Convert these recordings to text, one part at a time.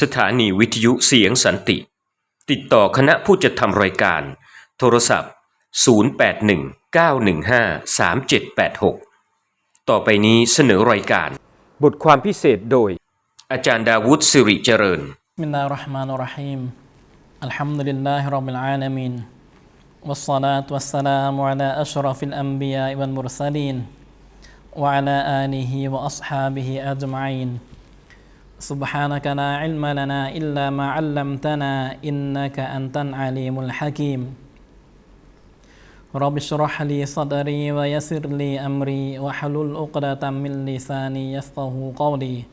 สถานีวิทยุเสียงสันติ ติดต่อคณะผู้จัดทำรายการ โทรศัพท์ 0819153786 ต่อไปนี้เสนอรายการ บทความพิเศษโดย อาจารย์ดาวุฒิสิริเจริญ بسم الله الرحمن الرحيم الحمد لله رب العالمين والصلاة والسلام على أشرف الأنبياء والمرسلين وعلى آله وأصحابه أجمعين سبحانك لا علم لنا إلا ما علمتنا إنك أنت العليم الحكيم. رب اشرح لي صدري ويسر لي أمري واحلل عقدة من لساني يفقه قولي.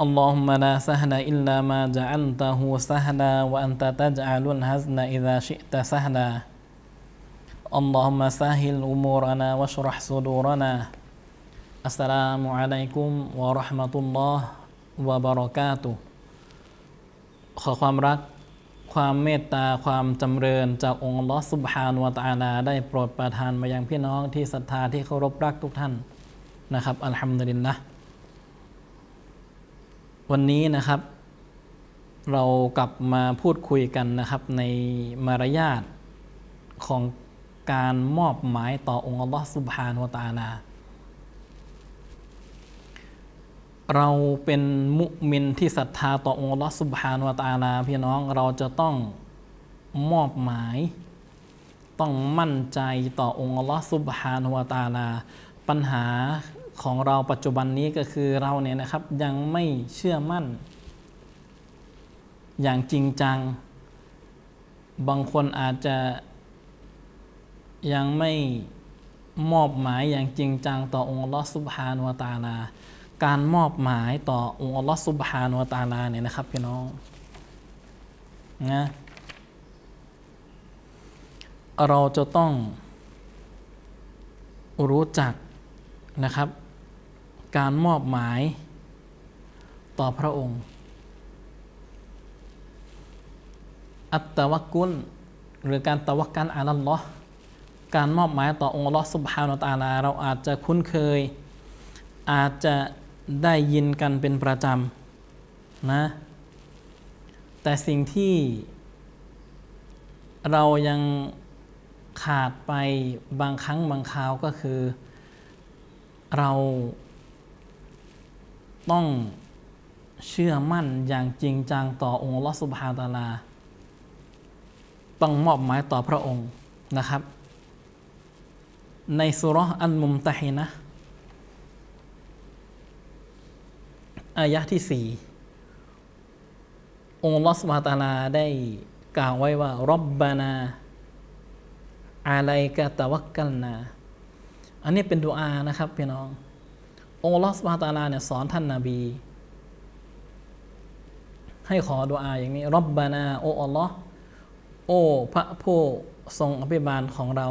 اللهم لا سهل إلا ما جعلته سهلا وأنت تجعل الحزن إذا شئت سهلا. اللهم سهل أمورنا واشرح صدورنا. อัสสลามุอะลัยกุมวะราะห์มะตุลลอฮ์วะบะเราะกาตุขอความรัก ความเมตตา ความจำเริญจากองค์ลอสุบฮานวตาลา ได้โปรดประทานมายังพี่น้องที่ศรัทธาที่เคารพรักทุกท่านนะครับ อัลฮัมดุลิลละวันนี้นะครับ เรากลับมาพูดคุยกันนะครับในมารยาทของการมอบหมายต่อองค์ลอสุบฮานวตาลา เราเป็นมุมินที่ศรัทธาต่อองค์ลอสุบฮานวตาลาพี่น้องเราจะต้องมอบหมาย ต้องมั่นใจต่อองค์ลอสุบฮานวตาลา ปัญหาของเราปัจจุบันนี้ก็คือเราเนี่ยนะครับยังไม่เชื่อมั่น อย่างจริงจัง บางคนอาจจะยังไม่มอบหมายอย่างจริงจังต่อองค์ลอสุบฮานวตาลา การมอบหมายต่อองค์อัลลอฮ์สุบฮานวตาลาเนี่ยนะครับพี่น้องนะเราจะต้องรู้จักนะครับ การมอบหมายต่อพระองค์ อัตตะวักุลหรือการตะวักกันอาลัลลอฮ์การมอบหมายต่อองค์ลอสุบฮานาตาลา เราอาจจะคุ้นเคย อาจจะ ได้ยินกันเป็นประจำนะ แต่สิ่งที่เรายังขาดไปบางครั้งบางคราวก็คือ เราต้องเชื่อมั่นอย่างจริงจังต่อองค์อัลอสุบฮาตาลา ต้องมอบหมายต่อพระองค์นะครับ ในสุรอันมุมตะฮินะ อายะที่สี่องค์ลอสุบฮาตาลาได้กล่าวไว้ว่ารับบานาอาลัยกะตะวักกัลนา อันนี้เป็นดุอานะครับพี่น้อง องค์ลอสุบฮาตาลาเนี่ยสอนท่านนาบี ให้ขอดุอาอย่างนี้รับบานาโออัลลอฮ์โอพระผู้ทรงอภิบาลของเรา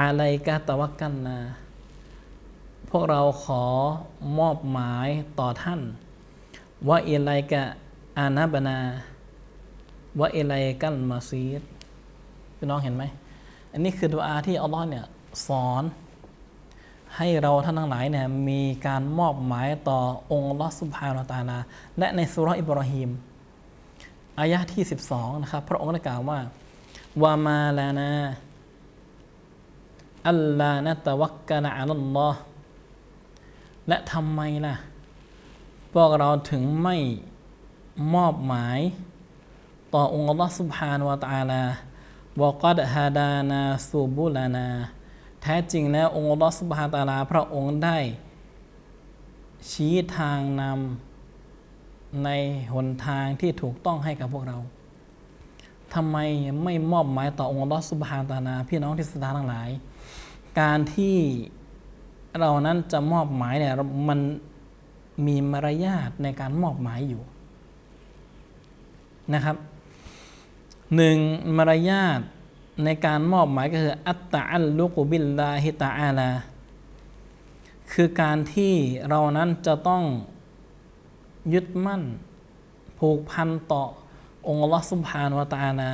อาลัยกะตะวักกันนา วกเราขอมอบหมายต่อท่านว่าเอิไลกะอานาบนาว่าอิไลกันมาซีดพี่น้องเห็นไหม อันนี้คือดุอาที่อัลลอฮ์เนี่ยสอน ให้เราท่านทั้งหลายเนี่ยมีการมอบหมายต่อองค์ลอสุบฮานาตาลา และในสุรอิบรอฮิมอายะที่ 12 นะครับ พระองค์ได้กล่าวว่าวามาลานาอัลลานะตะวักกะนะอัลลอฮ์ และทำไมล่ะ พวกเราถึงไม่มอบหมาย ต่อองค์อัลลอฮ์สุบฮานวะตาลาวกัดฮาดานาซูบุลานา แท้จริงแล้วองค์อัลลอฮฺสุบฮาตาลา พระองค์ได้ ชี้ทางนำในหนทางที่ถูกต้องให้กับพวกเราทำไมไม่มอบหมายต่อองค์ลอสุบฮาตาลาพี่น้องที่ศรัทธาทั้งหลาย การที่ เรานั้นจะมอบหมายเนี่ยมันมีมารยาทในการมอบหมายอยู่นะครับหนึ่งมารยาทในการมอบหมายก็คือ อัตตะอัลลุกบิลลาฮิตาอาลา คือการที่เรานั้นจะต้องยึดมั่น ผูกพันต่อองค์ลอสุบฮานวตาลา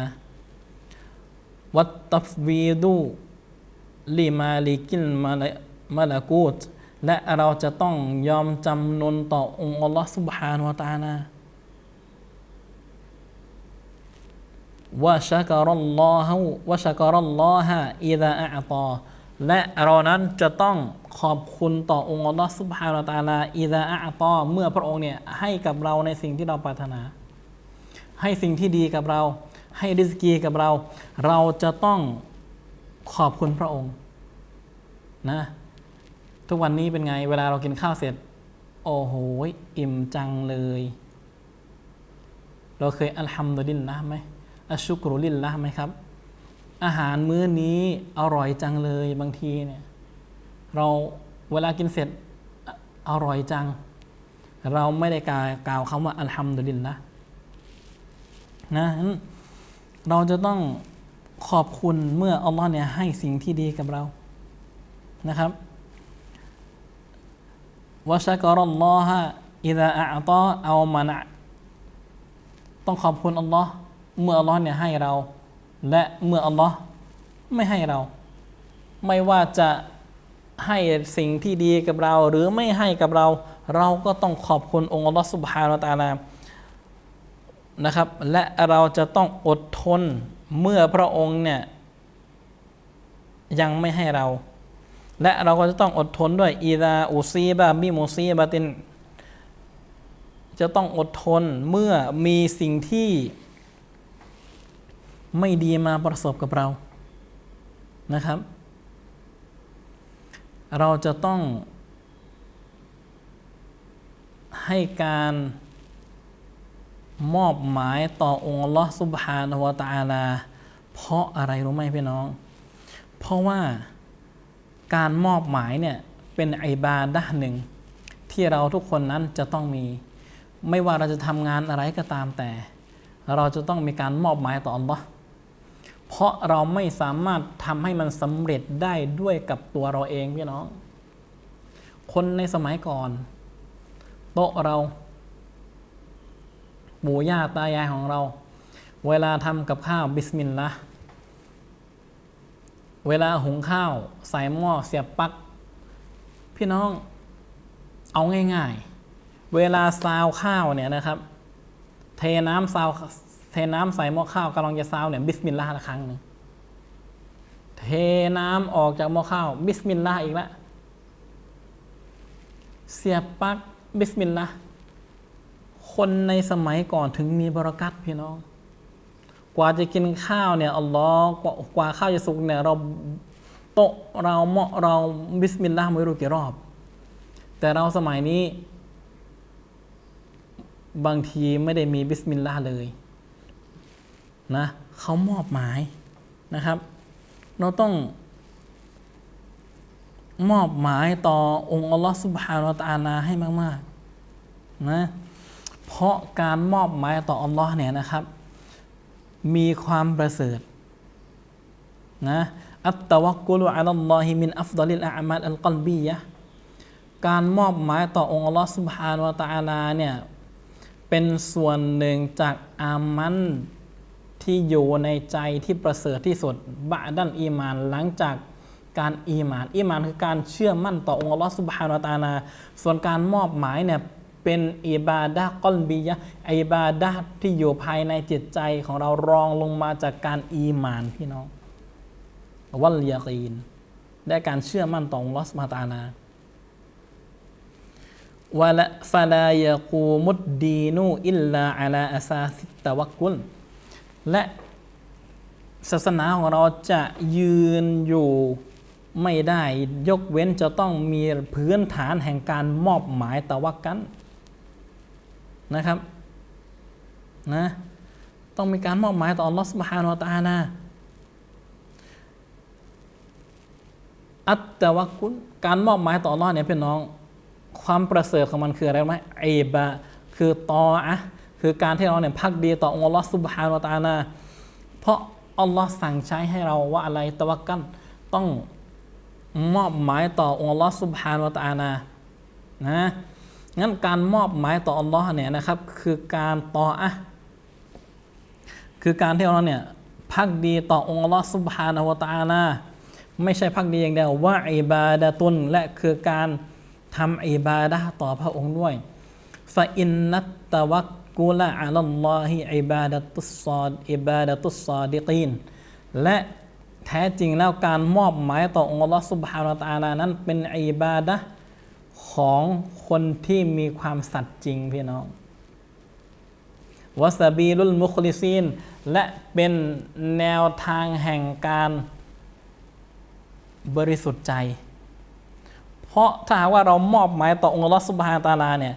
วัตตฟวีดูลิมาลิกิลมา มาลากูตและเราจะต้องยอมจำนนต่อองค์อัลลอฮ์สุบและ تعالى ว่าชักรัลลอฮ์ว่าชักรัลลอฮ์อิดะอัตอและเรานั้นจะต้องขอบคุณต่อองค์อัลลอฮ์สุบและ تعالى อิดะอัตอเมื่อพระองค์เนี่ยให้กับเราในสิ่งที่เราปรารถนา ให้สิ่งที่ดีกับเรา ให้ริสกีกับเรา เราจะต้องขอบคุณพระองค์นะ ทุกวันนี้เป็นไง เวลาเรากินข้าวเสร็จ โอ้โห อิ่มจังเลย เราเคยอัลฮัมดุลิลละไหมอัชุกรุลิลละไหมครับ อาหารมื้อนี้อร่อยจังเลยบางทีเนี่ย เราเวลากินเสร็จอร่อยจัง เราไม่ได้กล่าวกล่าวคำว่าอัลฮัมดุลิลละนะเราจะต้องขอบคุณเมื่ออัลลอฮ์เนี่ยให้สิ่งที่ดีกับเรานะครับ วะชักรัลลอฮะอิดะอัตอเอามานะต้องขอบคุณอัลลอฮ์เมื่ออัลลอฮ์เนี่ยให้เรา และเมื่ออัลลอฮ์ไม่ให้เรา ไม่ว่าจะให้สิ่งที่ดีกับเราหรือไม่ให้กับเรา เราก็ต้องขอบคุณองค์อัลลอฮ์สุบฮานาตาลานะครับ และเราจะต้องอดทนเมื่อพระองค์เนี่ยยังไม่ให้เรา และเราก็จะต้องอดทนด้วยอีดาอุซีบะบิมุซีบะติน จะต้องอดทนเมื่อมีสิ่งที่ไม่ดีมาประสบกับเรานะครับ เราจะต้องให้การมอบหมายต่อองค์ลอฮ์ซุบฮานวตาลา เพราะอะไรรู้ไหมพี่น้อง เพราะว่า การมอบหมายเนี่ยเป็นไอบาดะห์หนึ่ง ที่เราทุกคนนั้นจะต้องมี ไม่ว่าเราจะทำงานอะไรก็ตามแต่ เราจะต้องมีการมอบหมายต่ออัลลอฮ์เพราะเราไม่สามารถทำให้มันสำเร็จได้ด้วยกับตัวเราเองพี่น้อง คนในสมัยก่อน โต๊ะเราปู่ย่าตายายของเรา เวลาทำกับข้าวบิสมิลลาห์ เวลาหุงข้าวใส่หม้อเสียบปลั๊กพี่น้องเอาง่ายๆ เวลาซาวข้าวเนี่ยนะครับ เทน้ำซาวเทน้ำใส่หม้อข้าวกำลังจะซาวเนี่ยบิสมิลลาห์ละครั้งหนึ่งเทน้ำออกจากหม้อข้าวบิสมิลลาห์อีกแล้วเสียบปลั๊กบิสมิลลาห์คนในสมัยก่อนถึงมีบรากัตพี่น้อง กว่าจะกินข้าวเนี่ยอัลลอฮ์กว่าข้าวจะสุกเนี่ยเราโตเราเหมาะเราบิสมิลลาห์ไม่รู้กี่รอบ แต่เราสมัยนี้ บางทีไม่ได้มีบิสมิลลาห์เลยนะเขามอบหมายนะครับ เราต้องมอบหมายต่อองค์อัลลอฮ์สุบฮานาตานาให้มาก ๆ นะ เพราะการมอบหมายต่ออัลลอฮ์เนี่ยนะครับ มีความประเสริฐนะอัตตะวักกุลุอัลลอฮิมินอัฟดอลิลอามัลอัลกัลบียะการมอบหมายต่อองค์ลอฮ์สุบฮานวตาลาเนี่ยเป็นส่วนหนึ่งจากอามันที่อยู่ในใจที่ประเสริฐที่สุดบะดันอีมานหลังจากการอีมานอีมานคือการเชื่อมั่นต่อองค์ลอฮ์สุบฮานวตาลาส่วนการมอบหมายเนี่ย เป็นอิบาดะก้อนบียะอิบาดะที่อยู่ภายในจิตใจของเรารองลงมาจากการอีมานพี่น้องวัลยากีนได้การเชื่อมั่นต่อองลอสมาตาลาวะละฟาลายากูมุดดีนูอิลลาอัลาอาซาสิตะวักุล และศาสนาของเราจะยืนอยู่ไม่ได้ยกเว้นจะต้องมีพื้นฐานแห่งการมอบหมายตะวักกัน นะครับนะต้องมีการมอบหมายต่อลอสุบฮานาตานาอัตตะวักุลการมอบหมายต่อลอเนี่ยพี่นน้อง ความประเสริฐของมันคืออะไรไหมไอบะคือตออะคือการที่เราเนี่ยพักดีต่อองค์ลอสุบฮานาตานาเพราะอัลลอฮ์สั่งใช้ให้เราว่าอะไรตะวักันต้องมอบหมายต่อองค์ลอสุบฮานาตานานะ งั้นการมอบหมายต่ออัลลอฮ์เนี่ยนะครับคือการต่ออะคือการที่เราเนี่ยพักดีต่อองค์อัลลอฮ์สุบฮานาวตาละไม่ใช่พักดีอย่างเดียวว่าอิบาดาตุนและคือการทำอิบาดาต่อพระองค์ด้วยฟาอินนัตตะวักกุละอัลลอฮิอิบาดาตุสซออิบาดาตุสซอดิกีนและแท้จริงแล้วการมอบหมายต่อองค์อัลลอฮ์สุบฮานาวตาละนั้นเป็นอิบาดา ของคนที่มีความสัตย์จริงพี่น้องวะซาบีลุลมุคลิซีน และเป็นแนวทางแห่งการบริสุทธิ์ใจ เพราะถ้าหากว่าเรามอบหมายต่อองค์อัลอสุบฮาตาลาเนี่ย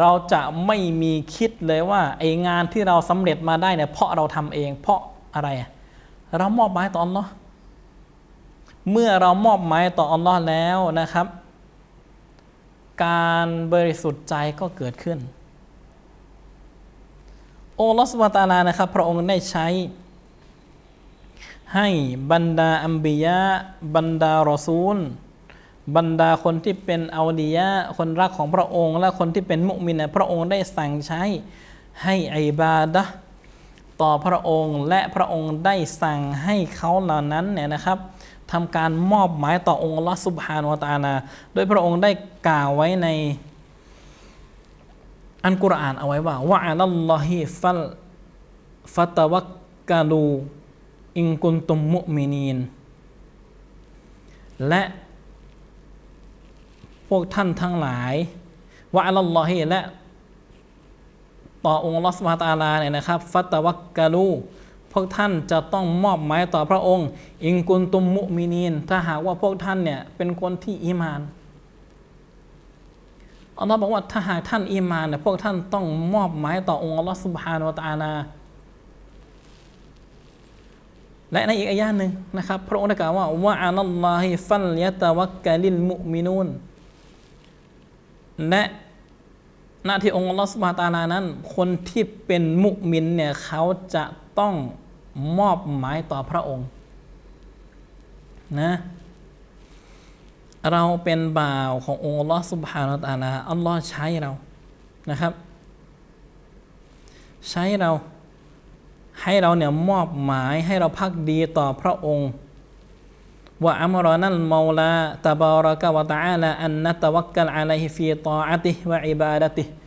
เราจะไม่มีคิดเลยว่าไองานที่เราสำเร็จมาได้เนี่ยเพราะเราทำเอง เพราะอะไร เรามอบหมายต่ออัลลอฮ์เมื่อเรามอบหมายต่ออัลลอฮ์แล้วนะครับ การบริสุทธิ์ใจก็เกิดขึ้น โอลอสวาตาลานะครับ พระองค์ได้ใช้ ให้บรรดาอัมบิยะบรรดารอซูล บรรดาคนที่เป็นอาลียะคนรักของพระองค์ และคนที่เป็นมุมินะพระองค์ได้สั่งใช้ให้อิบาดะต่อพระองค์และพระองค์ได้สั่งให้เขาเหล่านั้นเนี่ยนะครับ ทำการมอบหมายต่อองค์ลอสุบฮานวตาลาโดยพระองค์ได้กล่าวไว้ในอันกุรอานเอาไว้ว่าวะอัลลอฮิฟัลฟัตวักกาลูอิงกุนตุมมุมินีน และพวกท่านทั้งหลายวะอัลลอฮิและต่อองค์ลอสุบฮานวตาลาเนี่ยนะครับ ฟัตวักกาลู พวกท่านจะต้องมอบหมายต่อพระองค์ อิงกุนตุมมุมินีน ถ้าหากว่าพวกท่านเนี่ยเป็นคนที่อีมานอัลลอฮ์บอกว่าถ้าหากท่านอีมานเนี่ยพวกท่านต้องมอบหมายต่อองค์อัลลอฮ์สุบฮานาวะตะอาลาและในอีกอายะหนึ่งนะครับ พระองค์ได้กล่าวว่าวะอานัลลอฮิฟัลยะตะวักกะลิลมุมินูนและหน้าที่องค์อัลลอฮ์สุบฮานตาลานั้น คนที่เป็นมุมินเนี่ยเขาจะต้อง มอบหมายต่อพระองค์นะเราเป็นบ่าวขององค์ลอสุบฮานาตาลาอัลลอฮ์ใช้เรานะครับ ใช้เราให้เราเนี่ยมอบหมายให้เราพักดีต่อพระองค์ว่าอัมรอนัลมาลาตบารกะวะตะอาลาอันนัตวักกัลอะลัยฮิฟีตาอะติวะอิบาดะติฮิ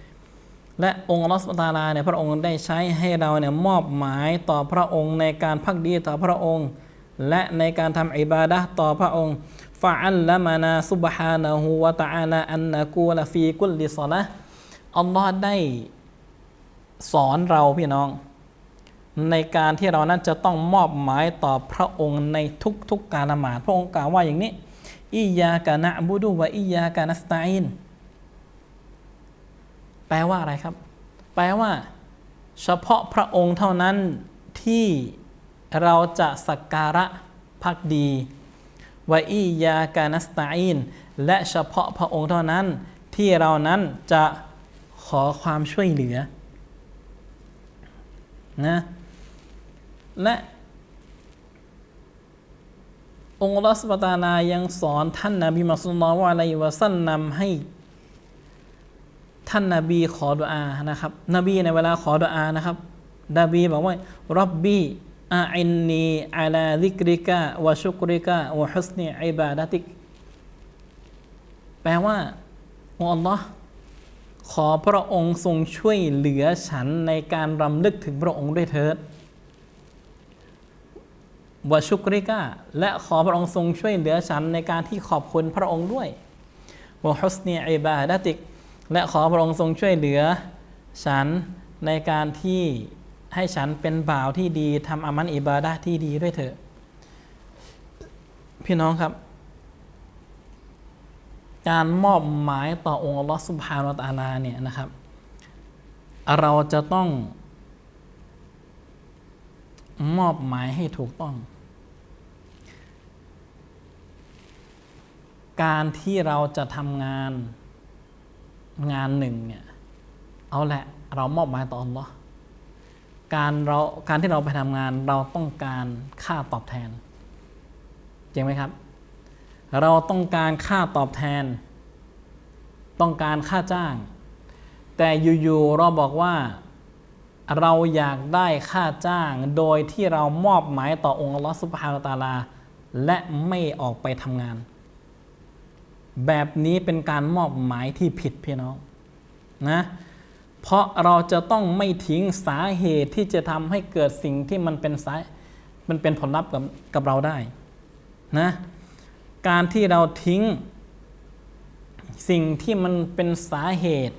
และองค์ลอสุบฮานะฮูวะตาลาเนี่ยพระองค์ได้ใช้ให้เราเนี่ยมอบหมายต่อพระองค์ในการพักดีต่อพระองค์ และในการทำอิบาดะต่อพระองค์ฟะอัลละมานาซุบฮานะฮูวะตะอาลาอันนะกูลฟีกุลลิศอละอัลลอฮ์ได้สอนเราพี่น้อง ในการที่เรานั้นจะต้องมอบหมายต่อพระองค์ในทุกๆการละหมาดพระองค์กล่าวว่าอย่างนี้อิยากะนะบุดุวะอิยากะนัสตาอิน ลว่าอะไรครับ แปลว่า เฉพาะพระองค์เท่านั้นที่เราจะสักการะพักดีวะอียากานัสตาอินและเฉพาะพระองค์เท่านั้นที่เรานั้นจะขอความช่วยเหลือนะและองค์อัลอสุบฮานะฮูวะตาลายังสอนท่านนบีมุฮัมมัดศ็อลลัลลอฮุอะลัยวะซัลลัมให้ ท่านนาบีขอดุอานะครับ นบีในเวลาขอดุอานะครับนบีบอกว่ารับบีอาอินนีอาลาดิกริกะวะชุกริกะวะฮุสนีอิบาดะติก แปลว่าโอ้อัลลอฮ์ขอพระองค์ทรงช่วยเหลือฉันในการรำลึกถึงพระองค์ด้วยเถิดวะชุกริกะและขอพระองค์ทรงช่วยเหลือฉันในการที่ขอบคุณพระองค์ด้วยวะฮุสนีอิบาดะติก และขอพระองค์ทรงช่วยเหลือ ฉันในการที่ให้ฉันเป็นบ่าวที่ดีทำอามันอิบาดะที่ดีด้วยเถอะ พี่น้องครับ การมอบหมายต่อองค์อัลลอฮฺสุบฮานวะตาลาเนี่ยนะครับ เราจะต้อง มอบหมายให้ถูกต้อง การที่เราจะทำงาน งานหนึ่งเนี่ยเอาแหละเรามอบหมายต่ออัลลอฮ์การเราการที่เราไปทำงานเราต้องการค่าตอบแทนจริงไหมครับ เราต้องการค่าตอบแทน ต้องการค่าจ้าง แต่อยู่ๆเราบอกว่าเราอยากได้ค่าจ้างโดยที่เรามอบหมายต่อองค์อัลลอฮฺสุบฮานาตาลา และไม่ออกไปทำงาน แบบนี้เป็นการมอบหมายที่ผิดพี่น้องนะเพราะเราจะต้องไม่ทิ้งสาเหตุที่จะทำให้เกิดสิ่งที่มันเป็นสายมันเป็นผลลัพธ์กับกับเราได้นะการที่เราทิ้งสิ่งที่มันเป็นสาเหตุ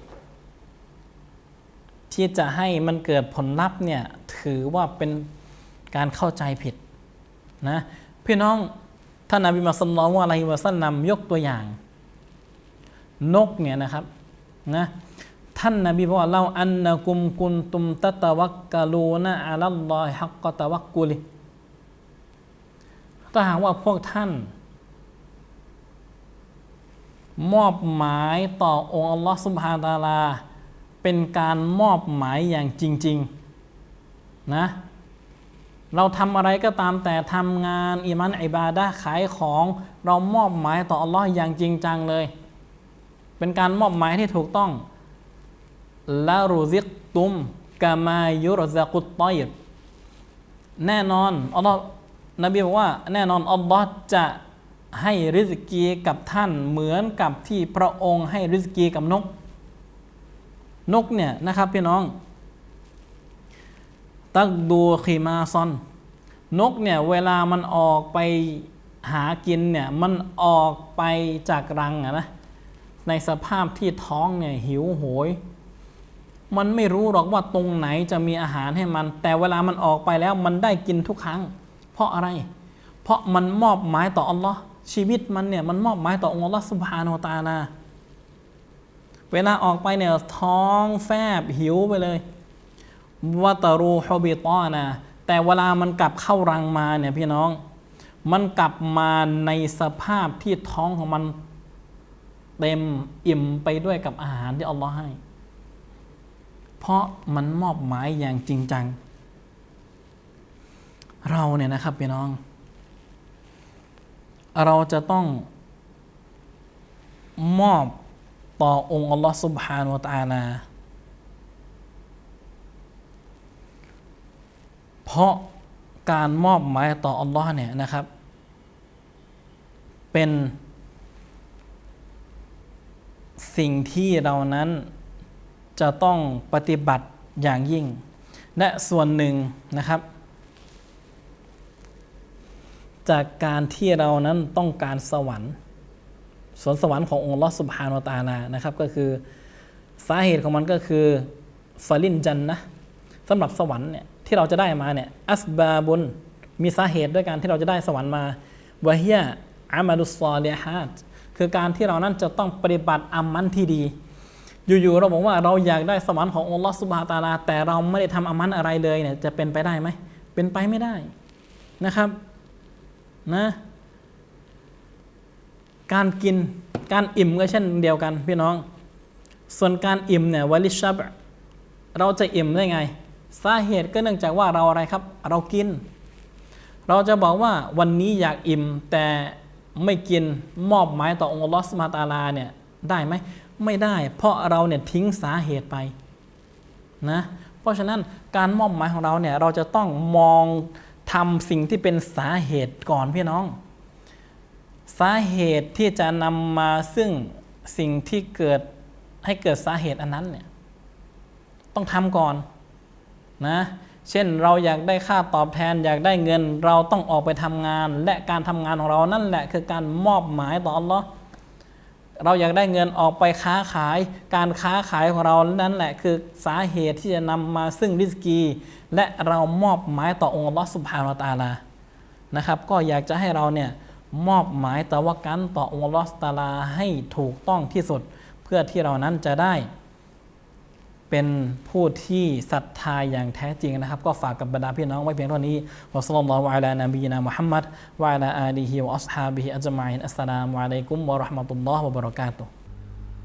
ที่จะให้มันเกิดผลลัพธ์เนี่ยถือว่าเป็นการเข้าใจผิดนะพี่น้องท่านนบีมุฮัมมัดศ็อลลัลลอฮุอะลัยวะซัลลัมยกตัวอย่าง นกเนี่ยนะครับนะท่านนบีบอกว่าเราอันนะกุมกุนตุมตะตะวักกะลูนะอัลลอฮิฮักกะตะวักกุลิถ้าหากว่าพวกท่าน มอบหมายต่อองค์อัลลอฮ์สุบฮานตาลา เป็นการมอบหมายอย่างจริงๆนะเราทำอะไรก็ตามแต่ทำงานอิมันอิบาดะขายของ เรามอบหมายต่ออัลลอฮ์อย่างจริงจังเลย เป็นการมอบหมายที่ถูกต้องละรูซิกตุมกามายุรซากุตตอยแน่นอนอัลลอฮ์นบีบอกว่า แน่นอนอัลลอฮ์จะให้ริสกีกับท่านเหมือนกับที่พระองค์ให้ริสกีกับนก นกเนี่ยนะครับพี่น้อง ตักดูขีมาซอน นกเนี่ยเวลามันออกไปหากินเนี่ยมันออกไปจากรังอะนะ ในสภาพที่ท้องเนี่ยหิวโหย มันไม่รู้หรอกว่าตรงไหนจะมีอาหารให้มัน แต่เวลามันออกไปแล้วมันได้กินทุกครั้ง เพราะอะไร เพราะมันมอบหมายต่ออัลลอฮ์ชีวิตมันเนี่ยมันมอบหมายต่อองค์อัลลอฮ์สุบฮานาอัลตาลาเวลาออกไปเนี่ยท้องแฟบหิวไปเลยวะตารูฮบิตอนะแต่เวลามันกลับเข้ารังมาเนี่ยพี่น้อง มันกลับมาในสภาพที่ท้องของมัน เต็มอิ่มไปด้วยกับอาหารที่อัลลอฮ์ให้ เพราะมันมอบหมายอย่างจริงจัง เราเนี่ยนะครับพี่น้อง เราจะต้องมอบต่อองค์อัลลอฮ์ سبحانه และ تعالى เพราะการมอบหมายต่ออัลลอฮ์เนี่ยนะครับ เป็น สิ่งที่เรานั้นจะต้องปฏิบัติอย่างยิ่ง และส่วนหนึ่งนะครับ จากการที่เรานั้นต้องการสวรรค์สวนสวรรค์ขององค์ลอสุบฮานวตาลานะครับก็คือสาเหตุของมันก็คือฟาลินจันนะสำหรับสวรรค์เนี่ยที่เราจะได้มาเนี่ยอัสบาบุนมีสาเหตุด้วยการที่เราจะได้สวรรค์มาวะฮียอามาดุสซอลีฮัด คือการที่เรานั้นจะต้องปฏิบัติอามันที่ดี อยู่ๆเราบอกว่าเราอยากได้สวรรค์ขององค์ลอสุบฮาตาลา แต่เราไม่ได้ทำอามันอะไรเลยเนี่ยจะเป็นไปได้ไหมเป็นไปไม่ได้นะครับนะการกินการอิ่มก็เช่นเดียวกันพี่น้อง ส่วนการอิ่มเนี่ยวลิชับเราจะอิ่มได้ไง สาเหตุก็เนื่องจากว่าเราอะไรครับ เรากิน เราจะบอกว่าวันนี้อยากอิ่มแต่ ไม่กินมอบหมายต่อองค์ลอสมาตาลาเนี่ยได้ไหมไม่ได้ เพราะเราเนี่ยทิ้งสาเหตุไปนะเพราะฉะนั้นการมอบหมายของเราเนี่ยเราจะต้องมองทำสิ่งที่เป็นสาเหตุก่อนพี่น้อง สาเหตุที่จะนำมาซึ่งสิ่งที่เกิดให้เกิดสาเหตุอันนั้นเนี่ยต้องทำก่อนนะ เช่นเราอยากได้ค่าตอบแทนอยากได้เงินเราต้องออกไปทำงาน และการทำงานของเรานั่นแหละคือการมอบหมายต่ออัลลอฮ์เราอยากได้เงินออกไปค้าขาย การค้าขายของเรานั่นแหละคือสาเหตุที่จะนำมาซึ่งริสกี และเรามอบหมายต่อองค์อัลลอฮ์สุบฮานาตาลานะครับ ก็อยากจะให้เราเนี่ยมอบหมายตะวะกันต่อองค์ลอฮฺตาลาให้ถูกต้องที่สุด เพื่อที่เรานั้นจะได้ เป็นผู้ที่ศรัทธาอย่างแท้จริงนะครับ ก็ฝากกับบรรดาพี่น้องไว้เพียงเท่านี้วะสัลลัลลอฮุอะลานบีนะมุฮัมมัดวะอะลาอาลีฮิวะอัลฮาบิฮิอัจมัยน์อัสสลามุอะลัยกุมวะราะห์มะตุลลอฮ์วะบะเราะกาตุฮ์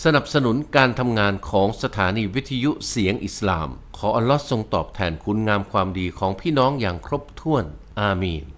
สนับสนุนการทำงานของสถานีวิทยุเสียงอิสลาม ขออัลลอฮ์ทรงตอบแทนคุณงามความดีของพี่น้องอย่างครบถ้วน อามีน